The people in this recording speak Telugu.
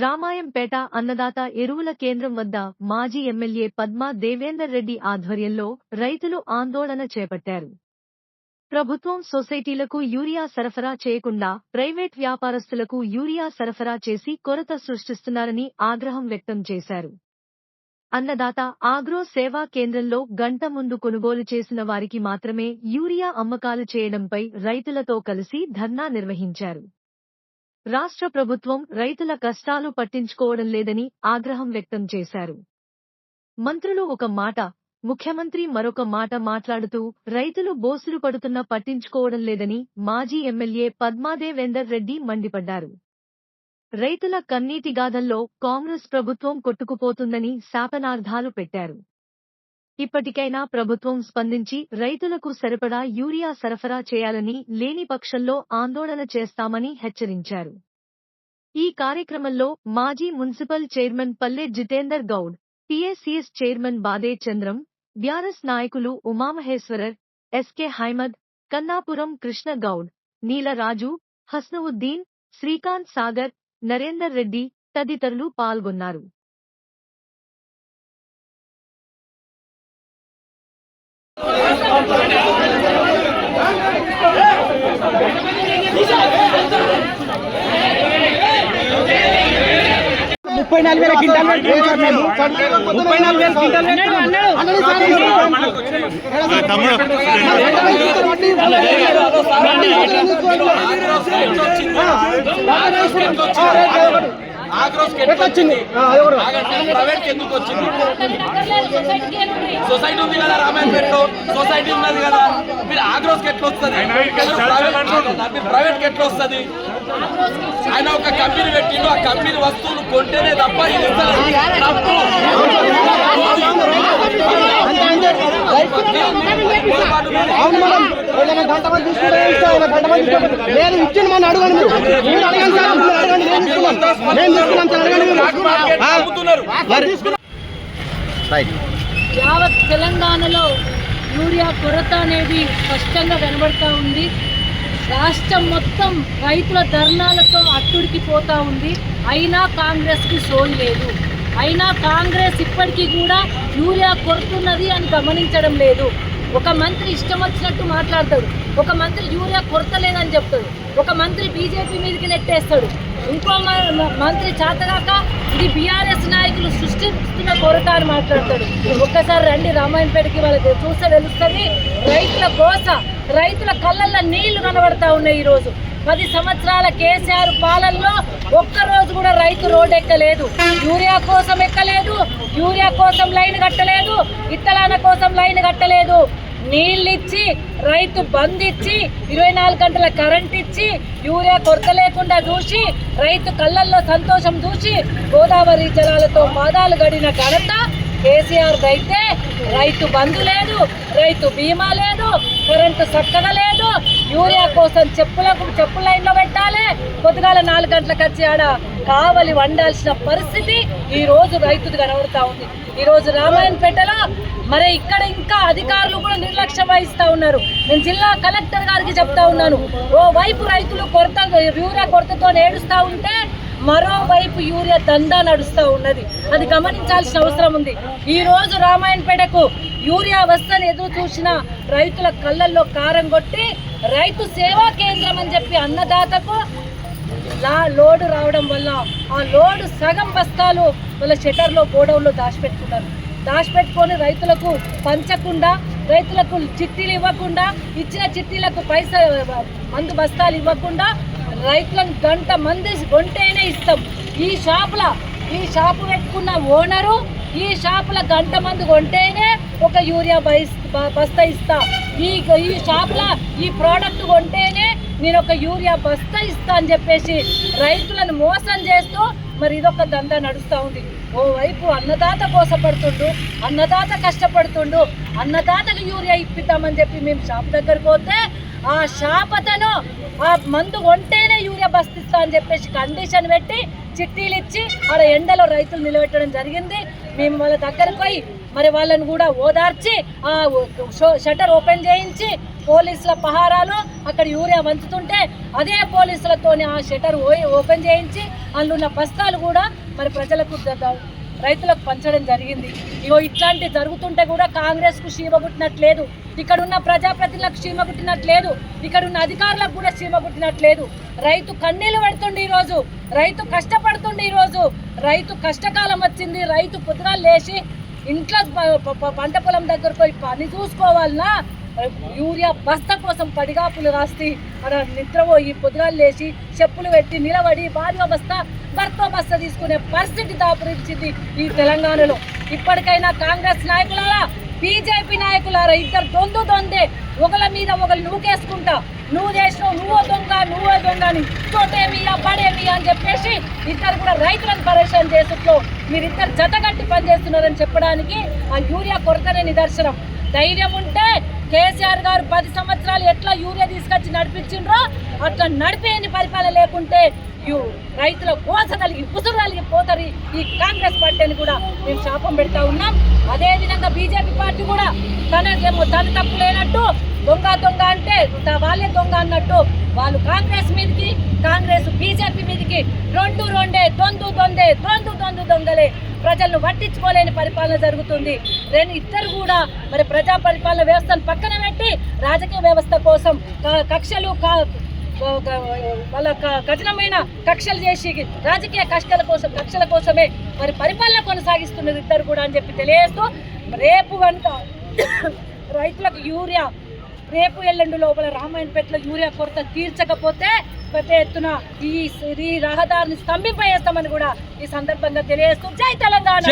రామాయంపేట అన్నదాత ఎరువుల కేంద్రం వద్ద మాజీ ఎమ్మెల్యే పద్మా దేవేందర్ రెడ్డి ఆధ్వర్యంలో రైతులు ఆందోళన చేపట్టారు. ప్రభుత్వం సొసైటీలకు యూరియా సరఫరా చేయకుండా ప్రైవేట్ వ్యాపారస్తులకు యూరియా సరఫరా చేసి కొరత సృష్టిస్తున్నారని ఆగ్రహం వ్యక్తం చేశారు. అన్నదాత ఆగ్రో సేవా కేంద్రంలో గంట ముందు కొనుగోలు చేసిన వారికి మాత్రమే యూరియా అమ్మకాలు చేయడంపై రైతులతో కలిసి ధర్నా నిర్వహించారు. రాష్ట్ర ప్రభుత్వం రైతుల కష్టాలు పట్టించుకోవడం లేదని ఆగ్రహం వ్యక్తం చేశారు. మంత్రులు ఒక మాట ముఖ్యమంత్రి మరొక మాట మాట్లాడుతూ రైతులు బోసులు పడుతున్న పట్టించుకోవడం లేదని మాజీ ఎమ్మెల్యే పద్మాదేవేందర్ రెడ్డి మండిపడ్డారు. రైతుల కన్నీటి గాథల్లో కాంగ్రెస్ ప్రభుత్వం కొట్టుకుపోతుందని శాపనార్థాలు పెట్టారు. ఇప్పటికైనా ప్రభుత్వం స్పందించి రైతులకు సరిపడా యూరియా సరఫరా చేయాలని లేని పక్షంలో ఆందోళన చేస్తామని హెచ్చరించారు. ఈ కార్యక్రమంలో మాజీ మున్సిపల్ చైర్మన్ పల్లె జితేందర్ గౌడ్ పిఎస్సిఎస్ చైర్మన్ బాదే చంద్రం బ్యారస్ నాయకులు ఉమామహేశ్వరర్ ఎస్కే హైమద్ కన్నాపురం కృష్ణ గౌడ్ నీలరాజు హస్నవుద్దీన్ శ్రీకాంత్ సాగర్ నరేందర్ రెడ్డి తదితరులు పాల్గొన్నారు. ముప్పై నాలుగు వేల క్వింటాల్ ముప్పై నాలుగు వేల క్వింటాల్. వచ్చింది ఎందుకు వచ్చింది సొసైటీ ఉంది కదా రామాయణపేటలో సొసైటీ ఉన్నది కదా మీరు ఆగ్రోస్ ఎట్లా వస్తుంది మీరు ప్రైవేట్ ఎట్లా వస్తుంది ఆయన ఒక కంపెనీ పెట్టిండు ఆ కంపెనీ వస్తువులు కొంటేనే తప్ప ఇది తీసుకుంటే తీసుకుంటే- ఇచ్చింది మన అడగండి మీరు. మీరు అడగండి సార్ మీరు. అడగండి నేను తీసుకున్నాం నేను తీసుకున్నాం సార్ అడగండి మీరు. ఆ, అమ్ముతున్నారు యావత్ తెలంగాణలో యూరియా కొరత అనేది స్పష్టంగా కనబడతా ఉంది. రాష్ట్రం మొత్తం రైతుల ధర్నాలతో అట్టుడికి పోతా ఉంది. అయినా కాంగ్రెస్కి సోయి లేదు. అయినా కాంగ్రెస్ ఇప్పటికీ కూడా యూరియా కొడుతున్నది అని గమనించడం లేదు. ఒక మంత్రి ఇష్టం వచ్చినట్టు మాట్లాడతాడు. ఒక మంత్రి యూరియా కొరత లేదని చెప్తాడు. ఒక మంత్రి బీజేపీ మీదకి నెట్టేస్తాడు. ఇంకో మ- మంత్రి చేతగాక ఇది బీఆర్ఎస్ నాయకులు సృష్టిస్తున్న కొరత అని మాట్లాడతాడు. ఒక్కసారి రండి రామాయణపేటకి వాళ్ళకి చూస్తే తెలుస్తుంది రైతుల కోస రైతుల కళ్ళల్లో నీళ్ళు కనబడతా ఉన్నాయి ఈరోజు. పది సంవత్సరాల కేసీఆర్ పాలనలో ఒక్కరోజు కూడా రైతు రోడ్ ఎక్కలేదు యూరియా కోసం ఎక్కలేదు యూరియా కోసం లైన్ కట్టలేదు ఇత్తలాన కోసం లైన్ కట్టలేదు. నీళ్ళిచ్చి రైతు బంద్ ఇచ్చి ఇరవై నాలుగు గంటల కరెంట్ ఇచ్చి యూరియా కొరత లేకుండా చూసి రైతు కళ్ళల్లో సంతోషం చూసి గోదావరి జలాలతో పాదాలు గడిన ఘనత కేసీఆర్ అయితే రైతు బంధు లేదు రైతు బీమా లేదు కరెంటు చక్కగా లేదు. యూరియా కోసం చెప్పులకు చెప్పుల లైన్లో పెట్టాలి. పొద్దుగాల నాలుగు గంటలకు వచ్చి ఆడ కావలి వండాల్సిన పరిస్థితి ఈ రోజు రైతుది కనబడుతూ ఉంది. ఈరోజు రామాయణపేటలో మరి ఇక్కడ ఇంకా అధికారులు కూడా నిర్లక్ష్యం వహిస్తూ ఉన్నారు. నేను జిల్లా కలెక్టర్ గారికి చెప్తా ఉన్నాను. ఓ వైపు రైతులు కొరత యూరియా కొరతతో ఏడుస్తూ ఉంటే మరోవైపు యూరియా దందా నడుస్తూ ఉన్నది. అది గమనించాల్సిన అవసరం ఉంది. ఈ రోజు రామాయణపేటకు యూరియా వస్తని ఎదురు చూసిన రైతుల కళ్ళల్లో కారం కొట్టి రైతు సేవా కేంద్రం అని చెప్పి అన్నదాతకు లా లోడు రావడం వల్ల ఆ లోడు సగం బస్తాలు వాళ్ళ షటర్లో గోడౌన్లో దాచిపెట్టుకున్నారు. దాచిపెట్టుకొని రైతులకు పంచకుండా రైతులకు చిట్టీలు ఇవ్వకుండా ఇచ్చిన చిట్టీలకు పైసా మందు బస్తాలు ఇవ్వకుండా రైతులను గంట మంది కొంటేనే ఇస్తాం. ఈ షాపుల ఈ షాపు పెట్టుకున్న ఓనరు ఈ షాపుల గంట మంది కొంటేనే ఒక యూరియా బైస్ బస్తా ఇస్తా. ఈ ఈ షాపుల ఈ ప్రోడక్ట్ కొంటేనే నేను ఒక యూరియా బస్తా ఇస్తా అని చెప్పేసి రైతులను మోసం చేస్తూ మరి ఇదొక దందా నడుస్తూ ఉంది. ఓవైపు అన్నదాత కోసపడుతుండు అన్నదాత కష్టపడుతుండు అన్నదాతకు యూరియా ఇప్పిద్దామని చెప్పి మేము షాప్ దగ్గరికి పోతే ఆ శాపతను ఆ మందు కొంటేనే యూరియా బస్తిస్తా అని చెప్పేసి కండిషన్ పెట్టి చిట్టీలు ఇచ్చి ఆడ ఎండలో రైతులు నిలబెట్టడం జరిగింది. మేము వాళ్ళ దగ్గరకు పోయి మరి వాళ్ళని కూడా ఓదార్చి ఆ షో- షట్టర్ ఓపెన్ చేయించి పోలీసుల పహారాలు అక్కడ యూరియా వంచుతుంటే అదే పోలీసులతోని ఆ షటర్ ఓపెన్ చేయించి అందులో ఉన్న బస్తాలు కూడా మరి ప్రజలకు రైతులకు పంచడం జరిగింది. ఇగో ఇట్లాంటి జరుగుతుంటే కూడా కాంగ్రెస్కు పుట్టినట్లేదు ఇక్కడ ఉన్న ప్రజాప్రతినిధులకు చీమ పుట్టినట్లేదు ఇక్కడ ఉన్న అధికారులకు కూడా చీమ పుట్టినట్లేదు రైతు కన్నీళ్ళు పెడుతుండే ఈరోజు. రైతు కష్టపడుతుండే ఈరోజు. రైతు కష్టకాలం వచ్చింది. రైతు పొద్దుగాలు లేచి ఇంట్లో పంట పొలం దగ్గరకు పోయి పని చూసుకోవాలన్నా యూరియా బస్త కోసం పడిగాపులు రాసి అక్కడ నిద్రపోయి పొద్దుగాలు లేచి చెప్పులు పెట్టి నిలబడి భార్య బస్తా భర్త బస్తా తీసుకునే పరిస్థితి దాపురించింది ఈ తెలంగాణలో. ఇప్పటికైనా కాంగ్రెస్ నాయకులారా బీజేపీ నాయకులారా ఇద్దరు దొందు దొందే ఒకళ్ళ మీద ఒకళ్ళు నూకేసుకుంటా నువ్వు చేసినావు నువ్వో దొంగ నువ్వో దొంగ అని చోటేమి పడేమియా అని చెప్పేసి ఇద్దరు కూడా రైతులను పరేషాన్ చేసుట్లో మీరిద్దరు జతగట్టి పనిచేస్తున్నారని చెప్పడానికి ఆ యూరియా కొరతనే నిదర్శనం. ధైర్యం ఉంటే కేసీఆర్ గారు పది సంవత్సరాలు ఎట్లా యూరియా తీసుకొచ్చి నడిపించిండ్రో అట్లా నడిపేయని పరిపాలన లేకుంటే రైతుల కోస కలిగి ఉసురు కలిగి పోతారు ఈ కాంగ్రెస్ పార్టీని కూడా మేము శాపం పెడతా ఉన్నాం. అదే విధంగా బీజేపీ పార్టీ కూడా తనకేమో తన తప్పు లేనట్టు దొంగ దొంగ అంటే వాళ్ళే దొంగ అన్నట్టు వాళ్ళు కాంగ్రెస్ మీదకి కాంగ్రెస్ బీజేపీ మీదకి రెండు రెండే దొందు దొందే దొందు దొందు దొంగలే ప్రజలను పట్టించుకోలేని పరిపాలన జరుగుతుంది. రెండు ఇద్దరు కూడా మరి ప్రజా పరిపాలన వ్యవస్థను పక్కన పెట్టి రాజకీయ వ్యవస్థ కోసం కక్షలు వాళ్ళ క- కఠినమైన కక్షలు చేసి రాజకీయ కష్టాల కోసం కక్షల కోసమే మరి పరిపాలన కొనసాగిస్తున్నారు ఇద్దరు కూడా అని చెప్పి తెలియజేస్తూ రేపు కనుక రైతులకు యూరియా రేపు ఎల్లుండి లోపల రామాయణపేటలో యూరియా కొరత తీర్చకపోతే పెద్ద ఎత్తున ఈ రహదారిని స్తంభింపజేస్తామని కూడా ఈ సందర్భంగా తెలియజేస్తూ జై తెలంగాణ.